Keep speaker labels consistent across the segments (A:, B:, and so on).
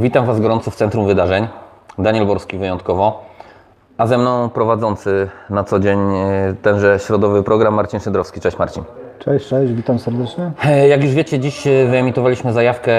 A: Witam Was gorąco w Centrum Wydarzeń. Daniel Borski wyjątkowo, a ze mną prowadzący na co dzień e, tenże środowy program Marcin Szydrowski. Cześć Marcin.
B: Cześć, cześć, witam serdecznie.
A: E, Jak już wiecie, dziś e, wyemitowaliśmy zajawkę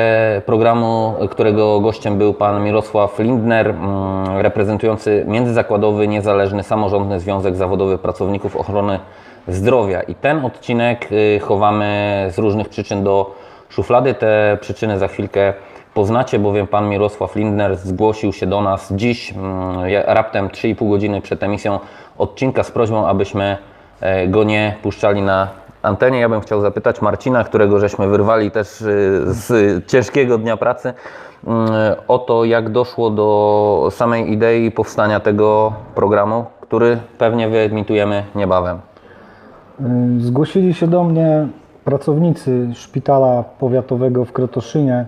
A: programu, którego gościem był pan Mirosław Lindner, mm, reprezentujący Międzyzakładowy Niezależny Samorządny Związek Zawodowy Pracowników Ochrony Zdrowia. I ten odcinek chowamy z różnych przyczyn do szuflady. Te przyczyny za chwilkę poznacie, bowiem pan Mirosław Lindner zgłosił się do nas dziś, mm, raptem 3,5 godziny przed emisją odcinka z prośbą, abyśmy e, go nie puszczali na antenie. Ja bym chciał zapytać Marcina, którego żeśmy wyrwali też y, z ciężkiego dnia pracy, y, o to, jak doszło do samej idei powstania tego programu, który pewnie wyemitujemy niebawem.
B: Zgłosili się do mnie pracownicy szpitala powiatowego w Krotoszynie,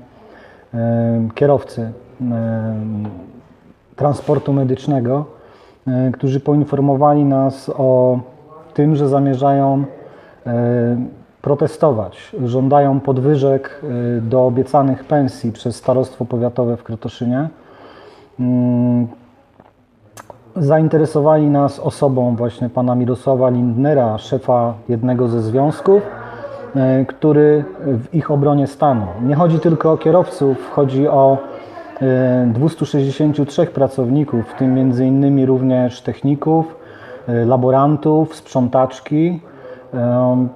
B: kierowcy transportu medycznego, którzy poinformowali nas o tym, że zamierzają protestować. Żądają podwyżek y, do obiecanych pensji przez Starostwo Powiatowe w Krotoszynie. Zainteresowali nas osobą właśnie pana Mirosława Lindnera, szefa jednego ze związków, e, który w ich obronie stanął. Nie chodzi tylko o kierowców, chodzi o e, 263 pracowników, w tym między innymi również techników, e, laborantów, sprzątaczki. E,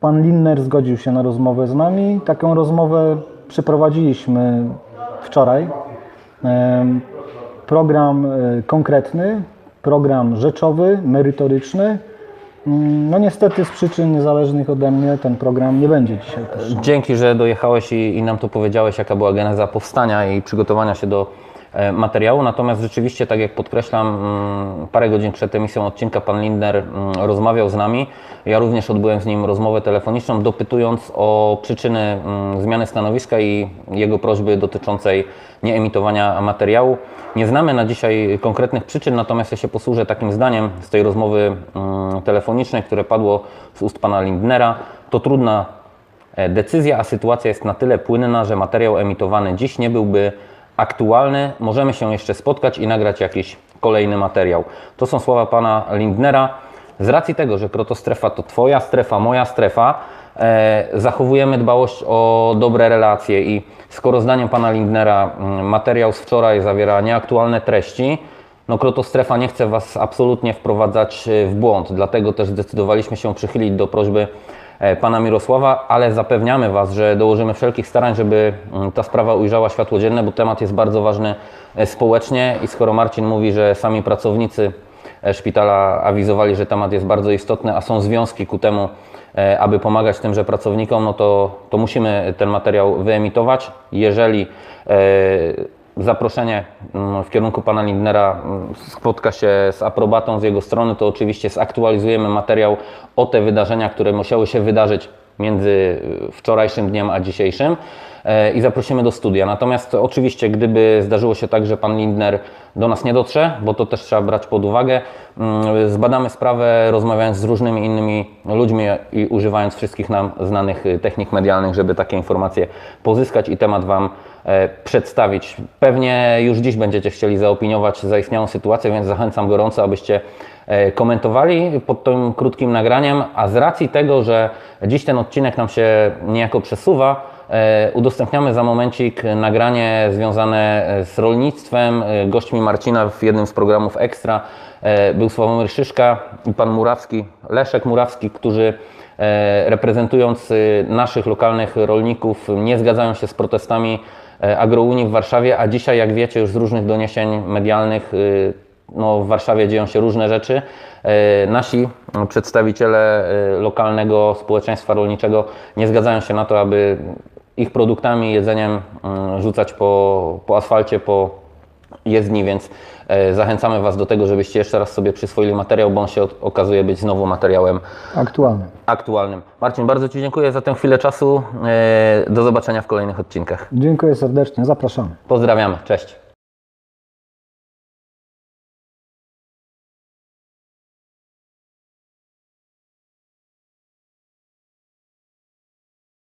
B: Pan Lindner zgodził się na rozmowę z nami. Taką rozmowę przeprowadziliśmy wczoraj. Program e, konkretny, program rzeczowy, merytoryczny. No niestety z przyczyn niezależnych ode mnie ten program nie będzie dzisiaj też.
A: Dzięki, że dojechałeś i, i nam to powiedziałeś, jaka była geneza powstania i przygotowania się do materiału. Natomiast rzeczywiście, tak jak podkreślam, mm, parę godzin przed emisją odcinka pan Lindner mm, rozmawiał z nami. Ja również odbyłem z nim rozmowę telefoniczną, dopytując o przyczyny mm, zmiany stanowiska i jego prośby dotyczącej nieemitowania materiału. Nie znamy na dzisiaj konkretnych przyczyn, natomiast ja się posłużę takim zdaniem z tej rozmowy telefonicznej, które padło z ust pana Lindnera. To trudna e, decyzja, a sytuacja jest na tyle płynna, że materiał emitowany dziś nie byłby aktualny. Możemy się jeszcze spotkać i nagrać jakiś kolejny materiał. To są słowa pana Lindnera. Z racji tego, że protostrefa to Twoja strefa, moja strefa, e, zachowujemy dbałość o dobre relacje i skoro zdaniem pana Lindnera mm, materiał z wczoraj zawiera nieaktualne treści, no Krotostrefa nie chce Was absolutnie wprowadzać e, w błąd, dlatego też zdecydowaliśmy się przychylić do prośby Pana Mirosława, ale zapewniamy Was, że dołożymy wszelkich starań, żeby mm, ta sprawa ujrzała światło dzienne, bo temat jest bardzo ważny e, społecznie i skoro Marcin mówi, że sami pracownicy e, szpitala awizowali, że temat jest bardzo istotny, a są związki ku temu, e, aby pomagać tymże pracownikom, no to, to musimy ten materiał wyemitować. Jeżeli e, zaproszenie mm, w kierunku pana Lindnera mm, spotka się z aprobatą z jego strony, to oczywiście zaktualizujemy materiał o te wydarzenia, które musiały się wydarzyć między wczorajszym dniem a dzisiejszym e, i zaprosimy do studia. Natomiast oczywiście, gdyby zdarzyło się tak, że pan Lindner do nas nie dotrze, bo to też trzeba brać pod uwagę, mm, zbadamy sprawę rozmawiając z różnymi innymi ludźmi i używając wszystkich nam znanych y, technik medialnych, żeby takie informacje pozyskać i temat Wam e, przedstawić. Pewnie już dziś będziecie chcieli zaopiniować zaistniałą sytuację, więc zachęcam gorąco, abyście e, komentowali pod tym krótkim nagraniem, a z racji tego, że dziś ten odcinek nam się niejako przesuwa, e, udostępniamy za momencik nagranie związane e, z rolnictwem. E, Gośćmi Marcina w jednym z programów Ekstra e, był Sławomir Szyszka i pan Murawski, Leszek Murawski, którzy e, reprezentując y, naszych lokalnych rolników nie zgadzają się z protestami e, Agrounii w Warszawie, a dzisiaj, jak wiecie już z różnych doniesień medialnych, y, no, w Warszawie dzieją się różne rzeczy. E, Nasi przedstawiciele e, lokalnego społeczeństwa rolniczego nie zgadzają się na to, aby ich produktami, jedzeniem mm, rzucać po, po asfalcie, po jezdni, więc e, zachęcamy Was do tego, żebyście jeszcze raz sobie przyswoili materiał, bo on się okazuje być znowu materiałem
B: Aktualny.
A: aktualnym. Marcin, bardzo Ci dziękuję za tę chwilę czasu. Do zobaczenia w kolejnych odcinkach.
B: Dziękuję serdecznie, zapraszamy.
A: Pozdrawiamy, cześć.